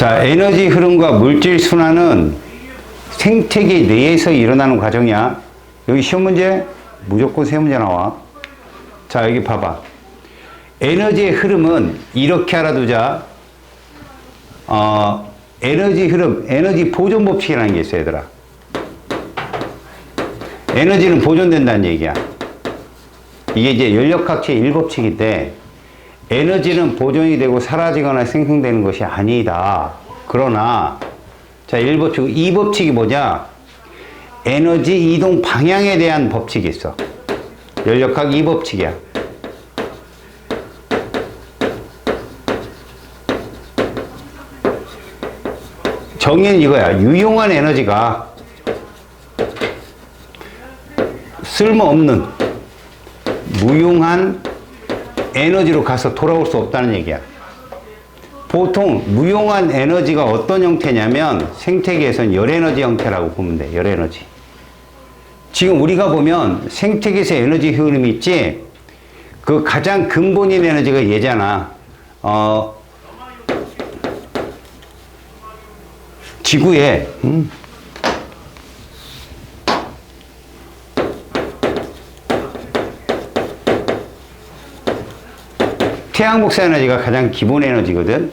자, 에너지 흐름과 물질 순환은 생태계 내에서 일어나는 과정이야. 여기 시험 문제 무조건 세 문제 나와. 자, 여기 봐봐. 에너지의 흐름은 이렇게 알아두자. 어, 에너지 흐름, 에너지 보존 법칙이라는 게 있어, 얘들아. 에너지는 보존된다는 얘기야. 이게 이제 연력학체 1법칙인데, 에너지는 보존이 되고 사라지거나 생성되는 것이 아니다. 그러나, 자, 1법칙, 2법칙이 뭐냐? 에너지 이동 방향에 대한 법칙이 있어. 연력학 2법칙이야. 정의는 이거야. 유용한 에너지가 쓸모없는 무용한 에너지로 가서 돌아올 수 없다는 얘기야. 보통 무용한 에너지가 어떤 형태냐면 생태계에서는 열에너지 형태라고 보면 돼. 열에너지. 지금 우리가 보면 생태계에서 에너지 흐름이 있지. 그 가장 근본인 에너지가 얘잖아. 어, 지구에 음, 태양 복사 에너지가 가장 기본 에너지거든.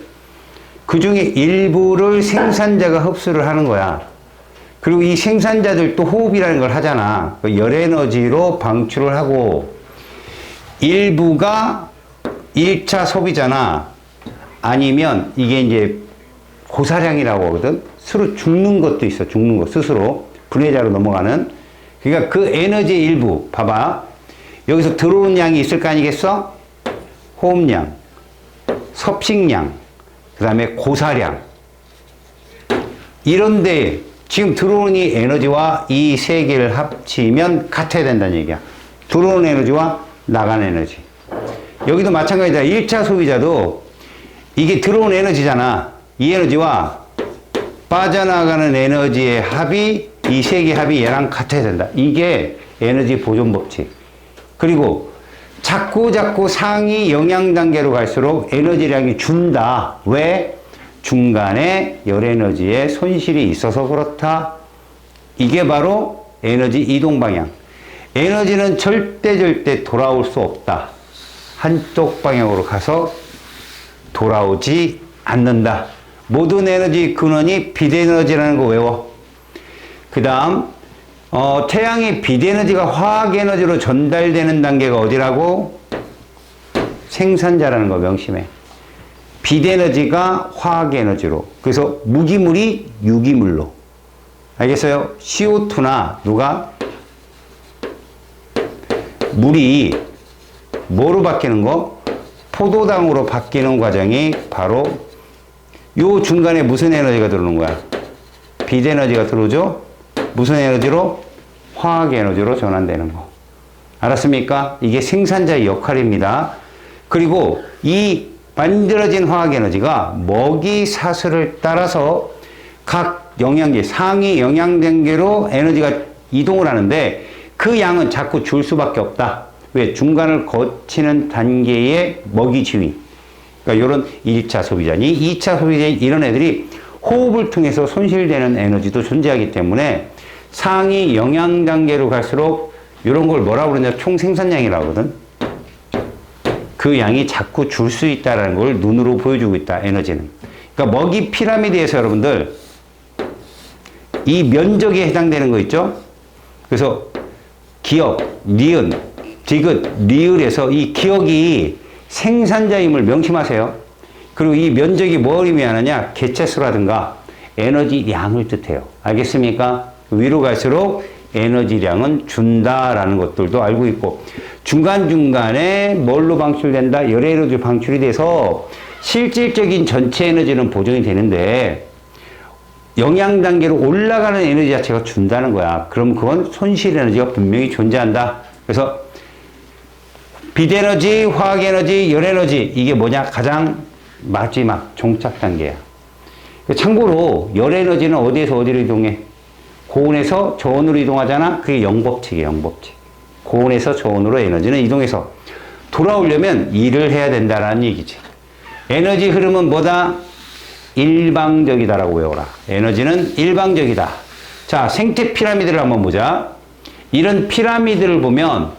그 중에 일부를 생산자가 흡수를 하는 거야. 그리고 이 생산자들도 호흡이라는 걸 하잖아. 그 열 에너지로 방출을 하고 일부가 1차 소비잖아. 아니면 이게 이제 고사량이라고 하거든. 스스로 죽는 것도 있어. 죽는 것 스스로 분해자로 넘어가는. 그러니까 그 에너지 일부 봐봐. 여기서 들어오는 양이 있을 거 아니겠어? 호흡량, 섭식량, 그 다음에 고사량. 이런데 지금 들어오는 이 에너지와 이 세 개를 합치면 같아야 된다는 얘기야. 들어오는 에너지와 나가는 에너지. 여기도 마찬가지다. 1차 소비자도 이게 들어오는 에너지잖아. 이 에너지와 빠져나가는 에너지의 합이 이 세 개 합이 얘랑 같아야 된다. 이게 에너지 보존 법칙. 그리고 자꾸 자꾸 상위 영양 단계로 갈수록 에너지량이 준다. 왜? 중간에 열 에너지의 손실이 있어서 그렇다. 이게 바로 에너지 이동 방향. 에너지는 절대 절대 돌아올 수 없다. 한쪽 방향으로 가서 돌아오지 않는다. 모든 에너지 근원이 비대에너지라는 거 외워. 그 다음, 어, 태양의 비대에너지가 화학에너지로 전달되는 단계가 어디라고? 생산자라는 거 명심해. 비대에너지가 화학에너지로. 그래서 무기물이 유기물로. 알겠어요? CO2나 누가? 물이 뭐로 바뀌는 거? 포도당으로 바뀌는 과정이 바로 요 중간에 무슨 에너지가 들어오는 거야? 비대에너지가 들어오죠? 무슨 에너지로? 화학 에너지로 전환되는 거. 알았습니까? 이게 생산자의 역할입니다. 그리고 이 만들어진 화학 에너지가 먹이 사슬을 따라서 각 영양제, 상위 영양 단계로 에너지가 이동을 하는데 그 양은 자꾸 줄 수밖에 없다. 왜? 중간을 거치는 단계의 먹이 지위. 그러니까 이런 1차 소비자니 2차 소비자인 이런 애들이 호흡을 통해서 손실되는 에너지도 존재하기 때문에 상위 영양 단계로 갈수록 이런 걸 뭐라고 그러냐 총 생산량이라고 하거든. 그 양이 자꾸 줄 수 있다는 걸 눈으로 보여주고 있다 에너지는. 그러니까 먹이 피라미드에서 여러분들 이 면적에 해당되는 거 있죠? 그래서 기억, 니은, 디귿, 리을에서 이 기억이 생산자임을 명심하세요. 그리고 이 면적이 뭘 의미하느냐? 개체수라든가 에너지 양을 뜻해요. 알겠습니까? 위로 갈수록 에너지량은 준다라는 것들도 알고 있고 중간중간에 뭘로 방출된다? 열 에너지 방출이 돼서 실질적인 전체 에너지는 보존이 되는데 영양 단계로 올라가는 에너지 자체가 준다는 거야. 그럼 그건 손실 에너지가 분명히 존재한다. 그래서 비대에너지, 화학에너지, 열에너지 이게 뭐냐? 가장 마지막 종착 단계야. 참고로 열에너지는 어디에서 어디로 이동해? 고온에서 저온으로 이동하잖아. 그게 영법칙이에요. 영법칙. 고온에서 저온으로 에너지는 이동해서 돌아오려면 일을 해야 된다라는 얘기지. 에너지 흐름은 뭐다? 일방적이다라고 외워라. 에너지는 일방적이다. 자, 생태 피라미드를 한번 보자. 이런 피라미드를 보면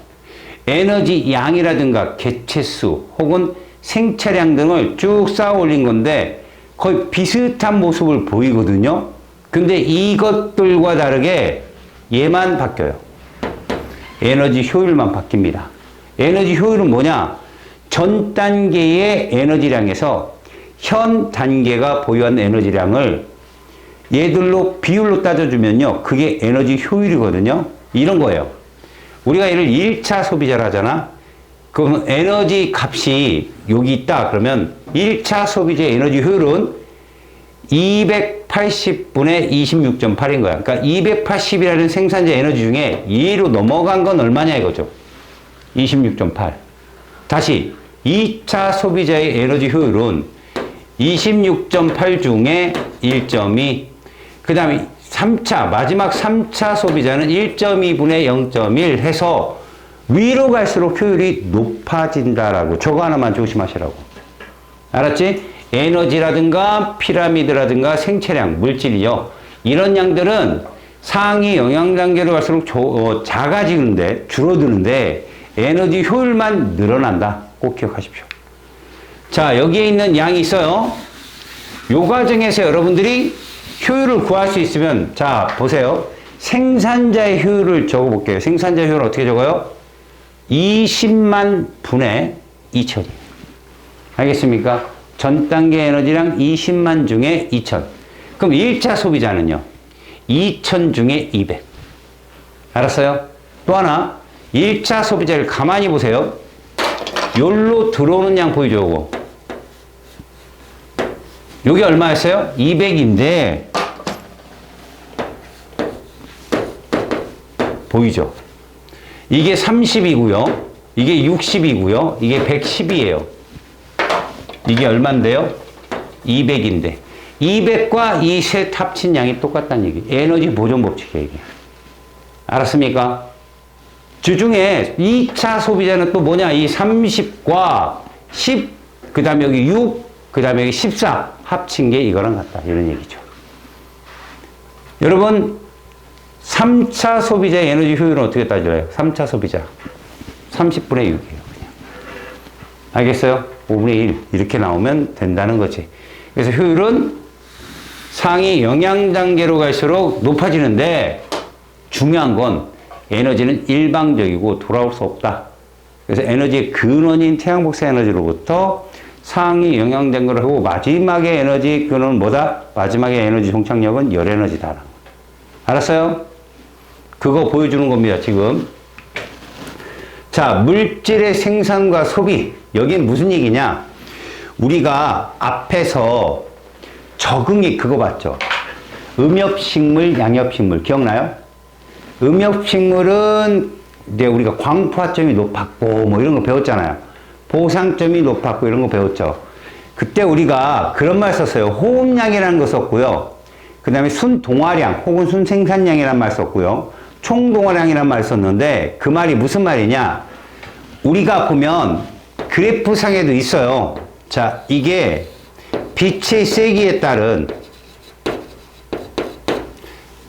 에너지 양이라든가 개체수 혹은 생체량 등을 쭉 쌓아 올린 건데 거의 비슷한 모습을 보이거든요. 근데 이것들과 다르게 얘만 바뀌어요. 에너지 효율만 바뀝니다. 에너지 효율은 뭐냐? 전 단계의 에너지량에서 현 단계가 보유한 에너지량을 얘들로 비율로 따져주면요. 그게 에너지 효율이거든요. 이런 거예요. 우리가 얘를 1차 소비자를 하잖아. 그럼 에너지 값이 여기 있다. 그러면 1차 소비자의 에너지 효율은 280분의 26.8인 거야. 그러니까 280이라는 생산자 에너지 중에 2로 넘어간 건 얼마냐 이거죠. 26.8. 다시 2차 소비자의 에너지 효율은 26.8 중에 1.2. 그 다음에 3차, 마지막 3차 소비자는 1.2분의 0.1 해서 위로 갈수록 효율이 높아진다라고. 저거 하나만 조심하시라고. 알았지? 에너지라든가 피라미드라든가 생체량, 물질이요. 이런 양들은 상위 영양 단계로 갈수록 조- 어, 작아지는데, 줄어드는데, 에너지 효율만 늘어난다. 꼭 기억하십시오. 자, 여기에 있는 양이 있어요. 요 과정에서 여러분들이 효율을 구할 수 있으면, 자, 보세요. 생산자의 효율을 적어 볼게요. 생산자 효율 어떻게 적어요? 20만 분의 2천. 알겠습니까? 전 단계 에너지량 20만 중에 2천. 그럼 1차 소비자는요? 2천 중에 200. 알았어요? 또 하나, 1차 소비자를 가만히 보세요. 요로 들어오는 양 보이죠, 요거? 요게 얼마였어요? 200인데, 보이죠? 이게 30이고요. 이게 60이고요. 이게 110이에요. 이게 얼만데요? 200인데. 200과 이 셋 합친 양이 똑같다는 얘기. 에너지 보존 법칙이에요, 이게. 알았습니까? 주중에 2차 소비자는 또 뭐냐? 이 30과 10, 그 다음에 여기 6, 그 다음에 여기 14 합친 게 이거랑 같다. 이런 얘기죠. 여러분, 3차 소비자의 에너지 효율은 어떻게 따져요? 3차 소비자. 30분의 6이에요. 그냥. 알겠어요? 5분의 1. 이렇게 나오면 된다는 거지. 그래서 효율은 상위 영양 단계로 갈수록 높아지는데 중요한 건 에너지는 일방적이고 돌아올 수 없다. 그래서 에너지의 근원인 태양복사 에너지로부터 상위 영양 단계를 하고 마지막에 에너지 근원은 뭐다? 마지막에 에너지 종착력은 열 에너지다. 알았어요? 그거 보여주는 겁니다, 지금. 자, 물질의 생산과 소비. 여긴 무슨 얘기냐? 우리가 앞에서 적응이 그거 봤죠? 음엽식물, 양엽식물. 기억나요? 음엽식물은 이제 우리가 광포화점이 높았고 뭐 이런 거 배웠잖아요. 보상점이 높았고 이런 거 배웠죠. 그때 우리가 그런 말 썼어요. 호흡량이라는 거 썼고요. 그 다음에 순동화량 혹은 순생산량이라는 말 썼고요. 총동화량이라는 말 썼는데 그 말이 무슨 말이냐? 우리가 보면 그래프상에도 있어요. 자, 이게 빛의 세기에 따른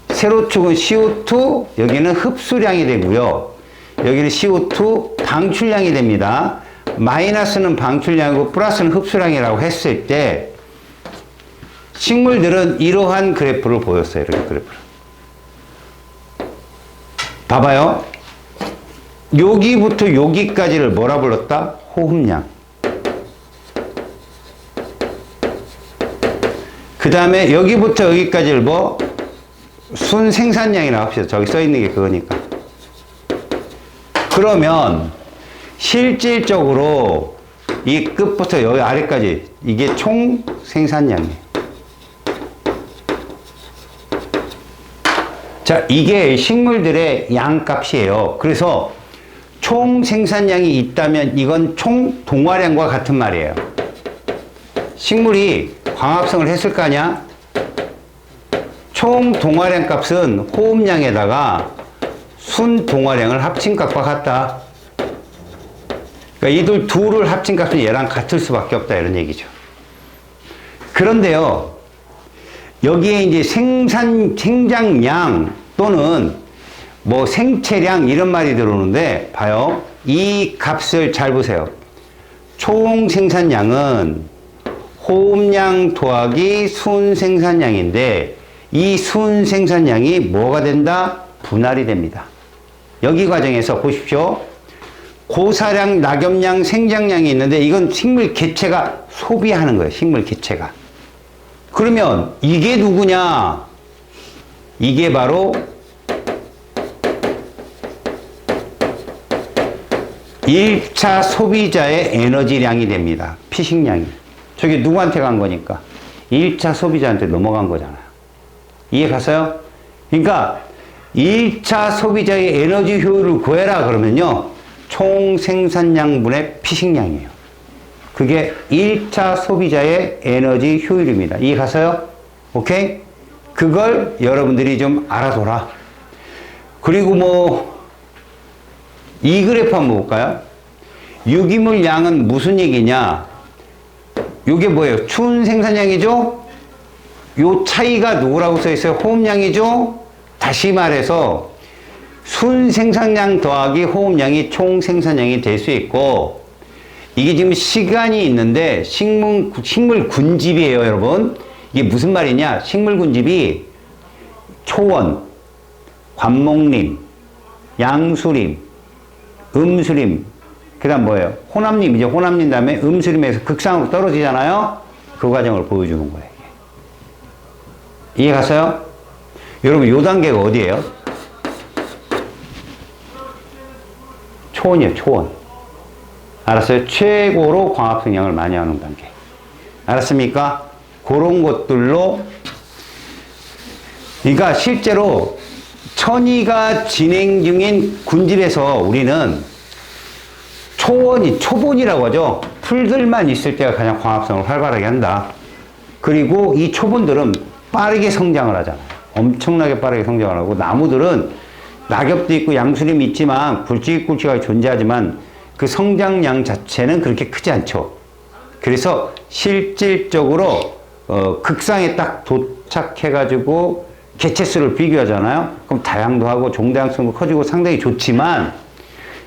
세로축은 CO2, 여기는 흡수량이 되고요. 여기는 CO2 방출량이 됩니다. 마이너스는 방출량이고 플러스는 흡수량이라고 했을 때 식물들은 이러한 그래프를 보였어요. 이렇게 그래프를. 봐봐요. 여기부터 여기까지를 뭐라 불렀다? 호흡량. 그 다음에 여기부터 여기까지를 뭐 순 생산량이라고 합시다. 저기 써 있는 게 그거니까. 그러면 실질적으로 이 끝부터 여기 아래까지 이게 총 생산량이에요. 자, 이게 식물들의 양값이에요. 그래서 총 생산량이 있다면 이건 총 동화량과 같은 말이에요. 식물이 광합성을 했을 거 아니야? 총 동화량 값은 호흡량에다가 순 동화량을 합친 값과 같다. 그러니까 이들 둘을 합친 값은 얘랑 같을 수밖에 없다 이런 얘기죠. 그런데요, 여기에 이제 생산, 생장량 또는 뭐 생체량 이런 말이 들어오는데 봐요. 이 값을 잘 보세요. 총 생산량은 호흡량 더하기 순 생산량인데 이 순 생산량이 뭐가 된다? 분할이 됩니다. 여기 과정에서 보십시오. 고사량, 낙엽량, 생장량이 있는데 이건 식물 개체가 소비하는 거예요. 식물 개체가. 그러면 이게 누구냐? 이게 바로 1차 소비자의 에너지량이 됩니다. 피식량이. 저게 누구한테 간 거니까? 1차 소비자한테 넘어간 거잖아요. 이해 갔어요? 그러니까 1차 소비자의 에너지 효율을 구해라 그러면요. 총 생산량분의 피식량이에요. 그게 1차 소비자의 에너지 효율입니다. 이해 갔어요? 오케이? 그걸 여러분들이 좀 알아둬라. 그리고 뭐, 이 그래프 한번 볼까요? 유기물 양은 무슨 얘기냐? 이게 뭐예요? 추운 생산량이죠? 요 차이가 누구라고 써 있어요? 호흡량이죠? 다시 말해서 순 생산량 더하기 호흡량이 총 생산량이 될 수 있고 이게 지금 시간이 있는데 식물, 식물 군집이에요, 여러분. 이게 무슨 말이냐? 식물 군집이 초원, 관목림, 양수림, 음수림, 그 다음 뭐예요? 호남림, 이제 호남림 다음에 음수림에서 극상으로 떨어지잖아요? 그 과정을 보여주는 거예요. 이해 갔어요? 여러분, 요 단계가 어디예요? 초원이에요, 초원. 알았어요? 최고로 광합 성향을 많이 하는 단계. 알았습니까? 그런 것들로, 그러니까 실제로 천이가 진행 중인 군집에서 우리는 초원이, 초본이라고 하죠. 풀들만 있을 때가 가장 광합성을 활발하게 한다. 그리고 이 초본들은 빠르게 성장을 하잖아요. 엄청나게 빠르게 성장을 하고, 나무들은 낙엽도 있고 양수림이 있지만 굵직굵직하게 존재하지만 그 성장량 자체는 그렇게 크지 않죠. 그래서 실질적으로 어, 극상에 딱 도착해가지고 개체수를 비교하잖아요. 그럼 다양도 하고 종다양성도 커지고 상당히 좋지만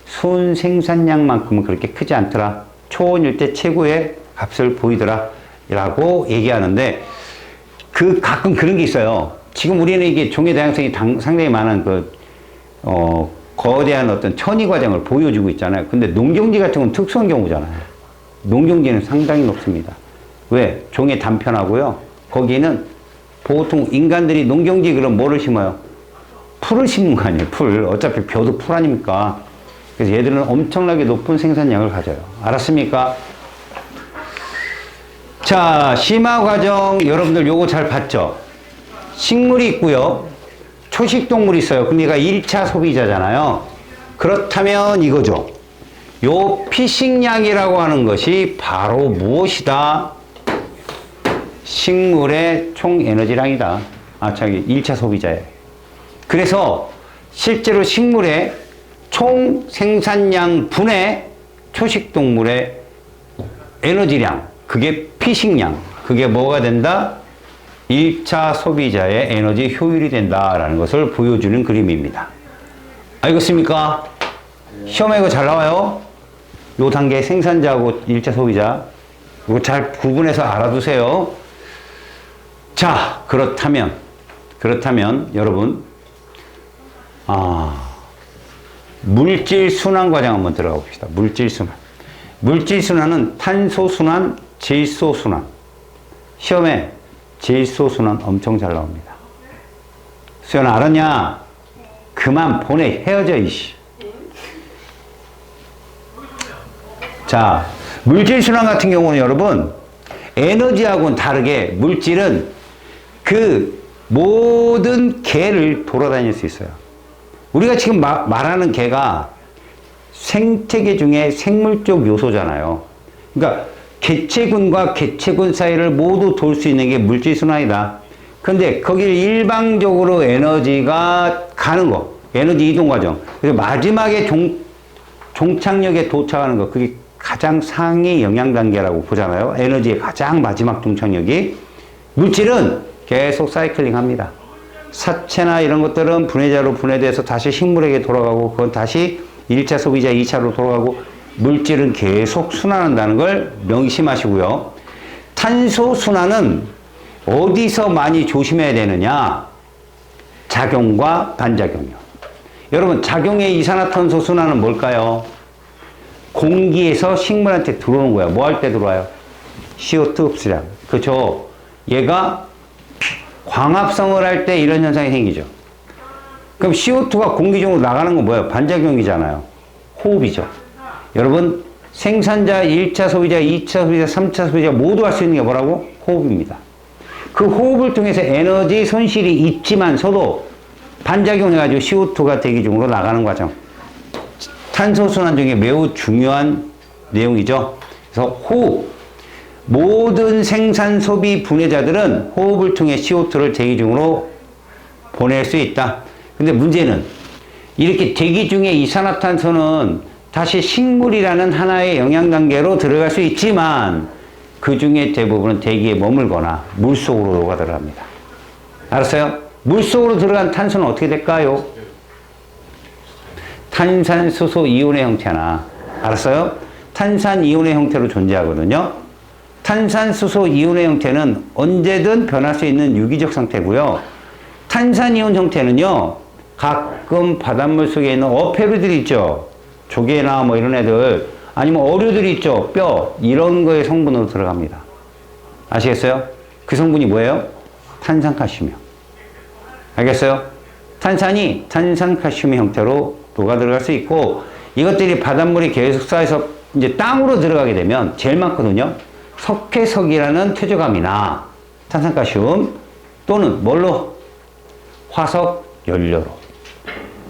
순 생산량만큼은 그렇게 크지 않더라. 초원일 때 최고의 값을 보이더라. 라고 얘기하는데 그 가끔 그런 게 있어요. 지금 우리는 이게 종의 다양성이 당, 상당히 많은 그, 어, 거대한 어떤 천위 과정을 보여주고 있잖아요. 근데 농경지 같은 건 특수한 경우잖아요. 농경지는 상당히 높습니다. 왜? 종이 단편하고요. 거기는 보통 인간들이 농경지 그럼 뭐를 심어요? 풀을 심는 거 아니에요, 풀. 어차피 벼도 풀 아닙니까? 그래서 얘들은 엄청나게 높은 생산량을 가져요. 알았습니까? 자, 심화 과정 여러분들 요거 잘 봤죠? 식물이 있고요. 초식 동물이 있어요. 그럼 얘가 1차 소비자잖아요. 그렇다면 이거죠. 요 피식량이라고 하는 것이 바로 무엇이다? 식물의 총 에너지량이다. 아, 저기 1차 소비자에. 그래서 실제로 식물의 총 생산량 분의 초식 동물의 에너지량, 그게 피식량, 그게 뭐가 된다? 1차 소비자의 에너지 효율이 된다라는 것을 보여주는 그림입니다. 알겠습니까? 시험에 이거 잘 나와요? 요 단계 생산자하고 1차 소비자. 이거 잘 구분해서 알아두세요. 자, 그렇다면, 그렇다면, 여러분, 아, 물질 순환 과정 한번 들어가 봅시다. 물질 순환. 물질 순환은 탄소 순환, 질소 순환. 시험에 질소 순환 엄청 잘 나옵니다. 수연 알았냐? 그만 보내 헤어져 이씨. 자, 물질 순환 같은 경우는 여러분 에너지하고는 다르게 물질은 그 모든 개를 돌아다닐 수 있어요. 우리가 지금 마, 말하는 개가 생태계 중에 생물적 요소잖아요. 그러니까 개체군과 개체군 사이를 모두 돌 수 있는 게 물질 순환이다. 근데 거길 일방적으로 에너지가 가는 거, 에너지 이동 과정. 그래서 마지막에 종, 종착역에 도착하는 거, 그게 가장 상위 영향 단계라고 보잖아요. 에너지의 가장 마지막 종착역이. 물질은 계속 사이클링 합니다. 사체나 이런 것들은 분해자로 분해돼서 다시 식물에게 돌아가고 그건 다시 1차 소비자 2차로 돌아가고 물질은 계속 순환한다는 걸 명심하시고요. 탄소 순환은 어디서 많이 조심해야 되느냐? 작용과 반작용이요. 여러분, 작용의 이산화탄소 순환은 뭘까요? 공기에서 식물한테 들어오는 거야. 뭐 할 때 들어와요? CO2 흡수량. 그죠? 얘가 광합성을 할 때 이런 현상이 생기죠. 그럼 CO2가 공기 중으로 나가는 건 뭐예요? 반작용이잖아요. 호흡이죠. 여러분, 생산자, 1차 소비자, 2차 소비자, 3차 소비자 모두 할 수 있는 게 뭐라고? 호흡입니다. 그 호흡을 통해서 에너지 손실이 있지만서도 반작용해가지고 CO2가 대기 중으로 나가는 과정. 탄소순환 중에 매우 중요한 내용이죠. 그래서 호흡. 모든 생산 소비 분해자들은 호흡을 통해 CO2를 대기 중으로 보낼 수 있다. 근데 문제는 이렇게 대기 중에 이산화탄소는 다시 식물이라는 하나의 영양 단계로 들어갈 수 있지만 그 중에 대부분은 대기에 머물거나 물 속으로 녹아 들어 갑니다. 알았어요? 물 속으로 들어간 탄소는 어떻게 될까요? 탄산수소 이온의 형태나 알았어요? 탄산 이온의 형태로 존재하거든요. 탄산수소 이온의 형태는 언제든 변할 수 있는 유기적 상태고요. 탄산 이온 형태는요. 가끔 바닷물 속에 있는 어패류들이 있죠. 조개나 뭐 이런 애들 아니면 어류들이 있죠. 뼈 이런 거의 성분으로 들어갑니다. 아시겠어요? 그 성분이 뭐예요? 탄산칼슘이요. 알겠어요? 탄산이 탄산칼슘의 형태로 녹아 들어갈 수 있고 이것들이 바닷물이 계속 쌓여서 이제 땅으로 들어가게 되면 제일 많거든요. 석회석이라는 퇴적암이나 탄산칼슘 또는 뭘로 화석 연료로.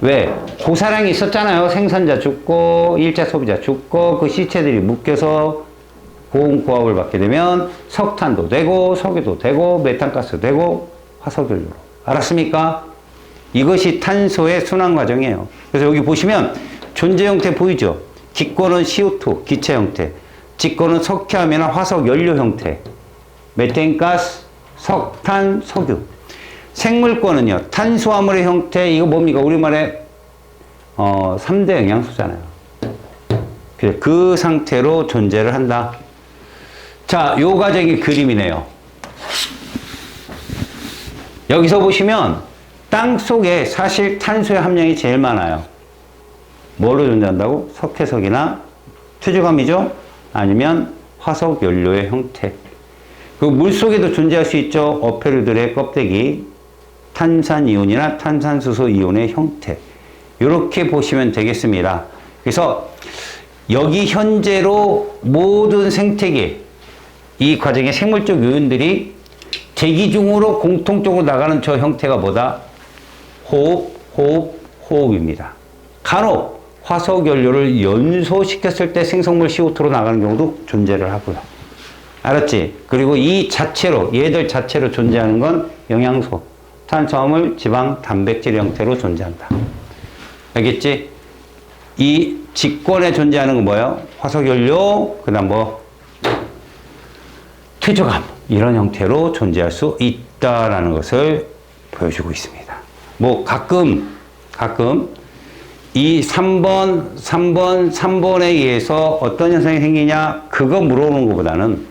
왜? 고사량이 있었잖아요. 생산자 죽고, 일차 소비자 죽고, 그 시체들이 묶여서 고온 고압을 받게 되면 석탄도 되고, 석유도 되고, 메탄가스도 되고, 화석 연료로. 알았습니까? 이것이 탄소의 순환 과정이에요. 그래서 여기 보시면 존재 형태 보이죠? 기권은 CO2, 기체 형태. 직권은 석회암이나 화석 연료 형태. 메탄가스, 석탄, 석유. 생물권은요, 탄수화물의 형태, 이거 뭡니까? 우리말에, 어, 3대 영양소잖아요. 그 상태로 존재를 한다. 자, 요 과정이 그림이네요. 여기서 보시면, 땅 속에 사실 탄소의 함량이 제일 많아요. 뭐로 존재한다고? 석회석이나 퇴적암이죠? 아니면 화석 연료의 형태. 그 물 속에도 존재할 수 있죠. 어패류들의 껍데기, 탄산이온이나 탄산수소 이온의 형태. 이렇게 보시면 되겠습니다. 그래서 여기 현재로 모든 생태계, 이 과정의 생물적 요인들이 대기 중으로 공통적으로 나가는 저 형태가 뭐다? 호흡, 호흡, 호흡입니다. 간혹 화석 연료를 연소시켰을 때 생성물 CO2로 나가는 경우도 존재를 하고요. 알았지? 그리고 이 자체로, 얘들 자체로 존재하는 건 영양소, 탄수화물, 지방, 단백질 형태로 존재한다. 알겠지? 이 직권에 존재하는 건 뭐예요? 화석 연료, 그 다음 뭐, 퇴적암, 이런 형태로 존재할 수 있다라는 것을 보여주고 있습니다. 뭐, 가끔, 가끔, 이 3번, 3번, 3번에 의해서 어떤 현상이 생기냐, 그거 물어보는 것보다는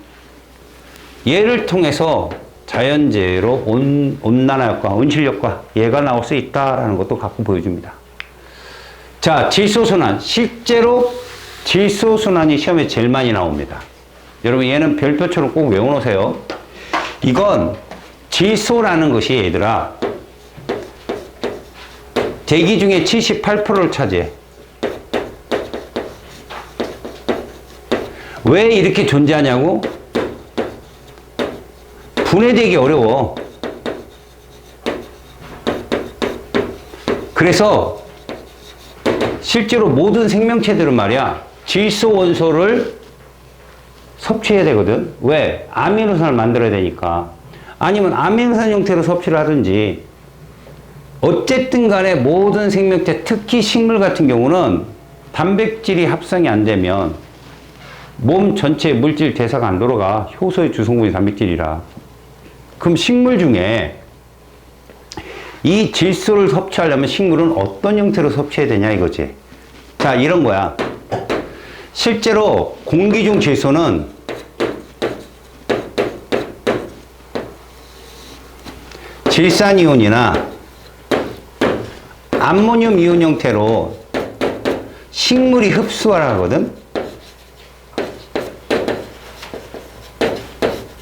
얘를 통해서 자연재해로 온, 온난화 효과, 온실 효과, 얘가 나올 수 있다라는 것도 갖고 보여줍니다. 자, 질소순환. 실제로 질소순환이 시험에 제일 많이 나옵니다. 여러분, 얘는 별표처럼 꼭 외워놓으세요. 이건 질소라는 것이 얘들아, 대기 중에 78%를 차지해. 왜 이렇게 존재하냐고? 분해되기 어려워. 그래서 실제로 모든 생명체들은 말이야, 질소 원소를 섭취해야 되거든. 왜? 아미노산을 만들어야 되니까. 아니면 아미노산 형태로 섭취를 하든지. 어쨌든 간에 모든 생명체, 특히 식물 같은 경우는 단백질이 합성이 안 되면 몸 전체 물질 대사가 안 돌아가. 효소의 주성분이 단백질이라. 그럼 식물 중에 이 질소를 섭취하려면 식물은 어떤 형태로 섭취해야 되냐 이거지. 자, 이런 거야. 실제로 공기 중 질소는 질산이온이나 암모늄 이온 형태로 식물이 흡수를 하거든.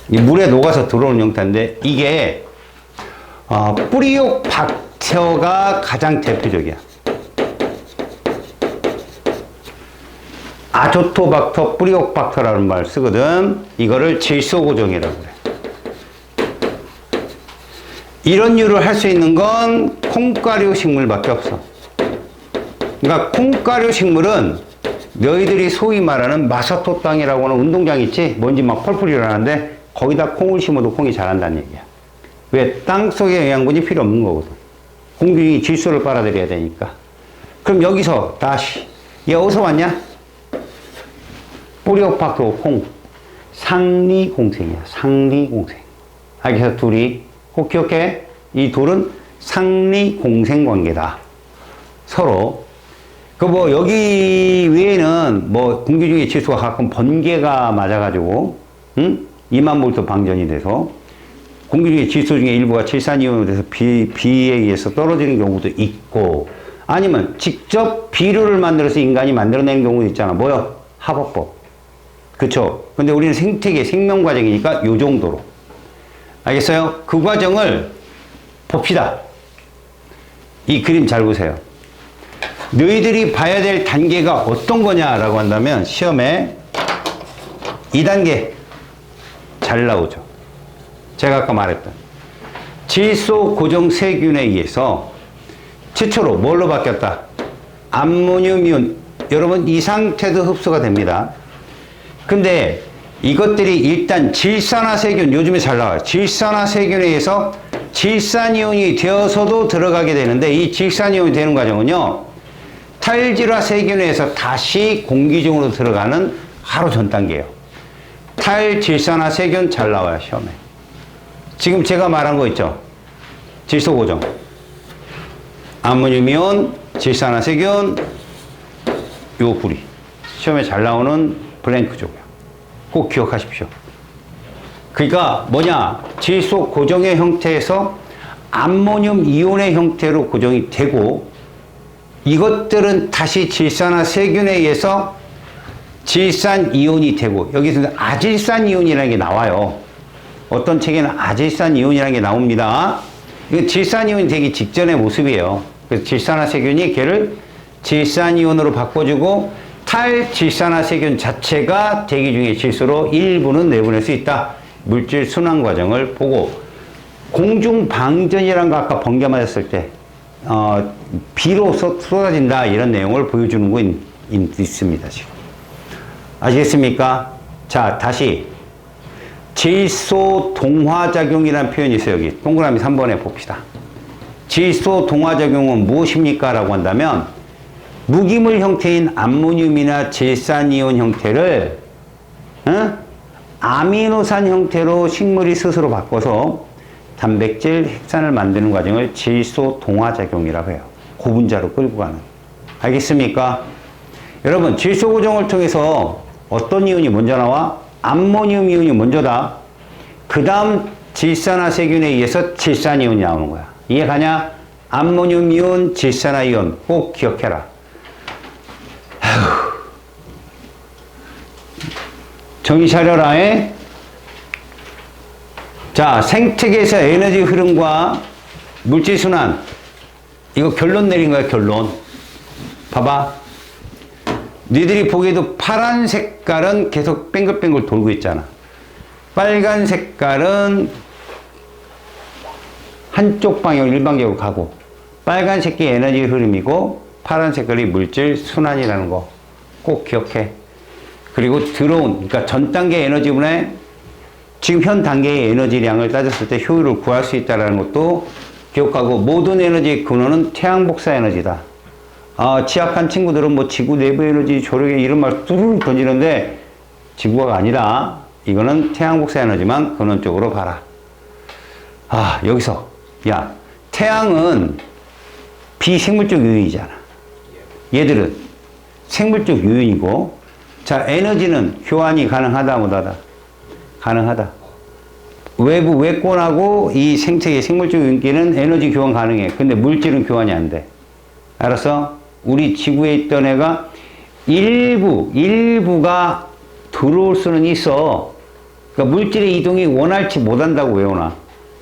이 물에 녹아서 들어오는 형태인데 이게 어, 뿌리옥 박테어가 가장 대표적이야. 아조토박터 뿌리옥박터라는 말 쓰거든. 이거를 질소고정이라고 그래. 이런 일을 할수 있는 건 콩가루 식물밖에 없어. 그러니까 콩가루 식물은 너희들이 소위 말하는 마사토 땅이라고 하는 운동장 있지? 먼지 막 펄펄 일어나는데 거기다 콩을 심어도 콩이 자란다는 얘기야. 왜? 땅 속에 영양분이 필요 없는 거거든. 공균이 질소를 빨아들여야 되니까. 그럼 여기서 다시 얘 어디서 왔냐? 뿌리옥박도 콩. 상리공생이야. 상리공생. 알겠어? 둘이. 꼭 기억해. 이 둘은 상리 공생 관계다. 서로. 그 뭐 여기 외에는 뭐 공기 중에 질소가 가끔 번개가 맞아가지고 응? 2만 볼트 방전이 돼서 공기 중에 질소 중에 일부가 질산이온으로 돼서 비, 비에 의해서 떨어지는 경우도 있고 아니면 직접 비료를 만들어서 인간이 만들어내는 경우도 있잖아. 뭐요? 합법법. 그쵸? 근데 우리는 생태계 생명 과정이니까 요 정도로. 알겠어요? 그 과정을 봅시다. 이 그림 잘 보세요. 너희들이 봐야 될 단계가 어떤 거냐라고 한다면 시험에 2단계 잘 나오죠. 제가 아까 말했던 질소 고정 세균에 의해서 최초로 뭘로 바뀌었다? 암모늄이온. 여러분 이 상태도 흡수가 됩니다. 근데 이것들이 일단 질산화세균 요즘에 잘 나와요. 질산화세균에 의해서 질산이온이 되어서도 들어가게 되는데 이 질산이온이 되는 과정은요. 탈질화세균에 의해서 다시 공기 중으로 들어가는 하루 전 단계예요. 탈질산화세균 잘 나와요 시험에. 지금 제가 말한 거 있죠. 질소 고정. 암모늄이온, 질산화세균, 요 뿌리. 시험에 잘 나오는 블랭크 쪽이요. 꼭 기억하십시오. 그러니까 뭐냐? 질소 고정의 형태에서 암모늄 이온의 형태로 고정이 되고 이것들은 다시 질산화 세균에 의해서 질산 이온이 되고 여기서 아질산 이온이라는 게 나와요. 어떤 책에는 아질산 이온이라는 게 나옵니다. 이거 질산 이온이 되기 직전의 모습이에요. 그래서 질산화 세균이 걔를 질산 이온으로 바꿔주고 탈질산화 세균 자체가 대기 중의 질소로 일부는 내보낼 수 있다. 물질 순환 과정을 보고 공중 방전이라는 거 아까 번개 맞았을 때 어, 비로 쏟- 쏟아진다 이런 내용을 보여주는 거 있습니다 지금 아시겠습니까? 자 다시 질소 동화작용이라는 표현이 있어요 여기 동그라미 3번에 봅시다 질소 동화작용은 무엇입니까? 라고 한다면 무기물 형태인 암모늄이나 질산이온 형태를 어? 아미노산 형태로 식물이 스스로 바꿔서 단백질 핵산을 만드는 과정을 질소 동화작용이라고 해요. 고분자로 끌고 가는. 알겠습니까? 여러분, 질소 고정을 통해서 어떤 이온이 먼저 나와? 암모늄 이온이 먼저다. 그 다음 질산화 세균에 의해서 질산 이온이 나오는 거야. 이해 가냐? 암모늄 이온, 질산화 이온 꼭 기억해라. 정신 차려라. 에? 자, 생태계에서 에너지 흐름과 물질 순환. 이거 결론 내린 거야, 결론. 봐봐. 니들이 보기에도 파란 색깔은 계속 뱅글뱅글 돌고 있잖아. 빨간 색깔은 한쪽 방향 일방적으로 가고 빨간 색이 에너지 흐름이고 파란 색깔이 물질 순환이라는 거 꼭 기억해. 그리고 들어온 그러니까 전 단계 에너지분의 지금 현 단계의 에너지량을 따졌을 때 효율을 구할 수 있다는 것도 기억하고 모든 에너지의 근원은 태양 복사 에너지다. 아, 취약한 친구들은 뭐 지구 내부 에너지 조력에 이런 말 뚜루루 던지는데 지구가 아니라 이거는 태양 복사 에너지만 근원적으로 봐라. 아, 여기서. 야, 태양은 비생물적 요인이잖아. 얘들은 생물적 요인이고, 자, 에너지는 교환이 가능하다, 못하다? 가능하다. 외부 외권하고 이 생체의 생물적 요인기는 에너지 교환 가능해. 근데 물질은 교환이 안 돼. 알았어? 우리 지구에 있던 애가 일부, 일부가 들어올 수는 있어. 그러니까 물질의 이동이 원활치 못한다고 외우나.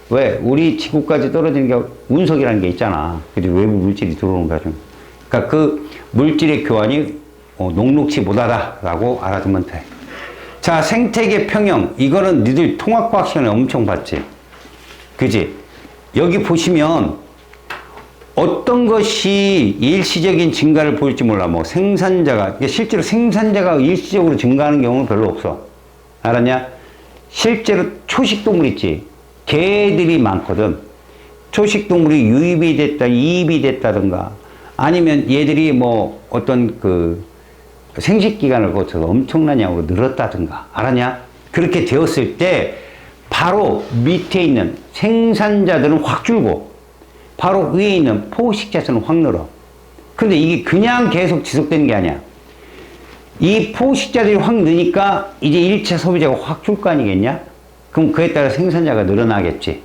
왜? 우리 지구까지 떨어지는 게 운석이라는 게 있잖아. 그지 외부 물질이 들어오는 거죠. 그러니까 그 물질의 교환이 어, 녹록치 못하다라고 알아두면 돼. 자, 생태계 평형. 이거는 니들 통합과학 시간에 엄청 봤지. 그지? 여기 보시면 어떤 것이 일시적인 증가를 보일지 몰라. 뭐 생산자가, 실제로 생산자가 일시적으로 증가하는 경우는 별로 없어. 알았냐? 실제로 초식동물 있지. 개들이 많거든. 초식동물이 유입이 됐다, 이입이 됐다든가, 아니면 얘들이 뭐 어떤 그 생식 기간을 거쳐서 엄청난 양으로 늘었다든가, 알았냐? 그렇게 되었을 때, 바로 밑에 있는 생산자들은 확 줄고, 바로 위에 있는 포식자수는 확 늘어. 근데 이게 그냥 계속 지속되는 게 아니야. 이 포식자들이 확 느니까 이제 1차 소비자가 확 줄 거 아니겠냐? 그럼 그에 따라 생산자가 늘어나겠지.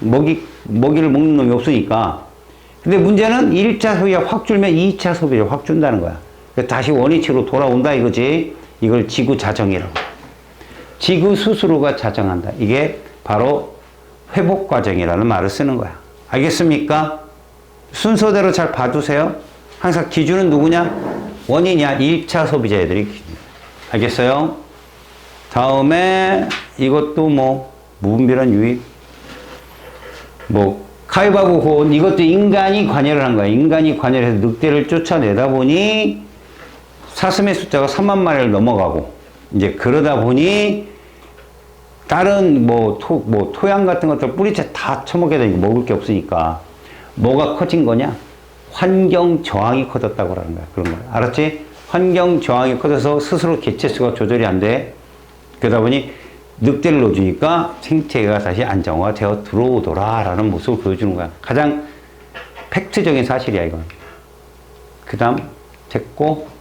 먹이, 먹이를 먹는 놈이 없으니까. 근데 문제는 1차 소비자 확 줄면 2차 소비자 확 준다는 거야. 그래서 다시 원위치로 돌아온다 이거지. 이걸 지구 자정이라고. 지구 스스로가 자정한다. 이게 바로 회복 과정이라는 말을 쓰는 거야. 알겠습니까? 순서대로 잘 봐두세요. 항상 기준은 누구냐? 원인이야. 1차 소비자들이. 알겠어요? 다음에 이것도 뭐 무분별한 유입. 뭐 가위바위보 고온 이것도 인간이 관여를 한 거야. 인간이 관여를 해서 늑대를 쫓아내다 보니 사슴의 숫자가 3만 마리를 넘어가고 이제 그러다 보니 다른 뭐, 토, 뭐 토양 같은 것들 뿌리채 다 처먹게 되니까 먹을 게 없으니까 뭐가 커진 거냐? 환경 저항이 커졌다고 하는 거야. 그런 거야. 알았지? 환경 저항이 커져서 스스로 개체수가 조절이 안 돼. 그러다 보니 늑대를 넣어주니까 생태계가 다시 안정화되어 들어오더라 라는 모습을 보여주는 거야. 가장 팩트적인 사실이야, 이건. 그 다음, 됐고,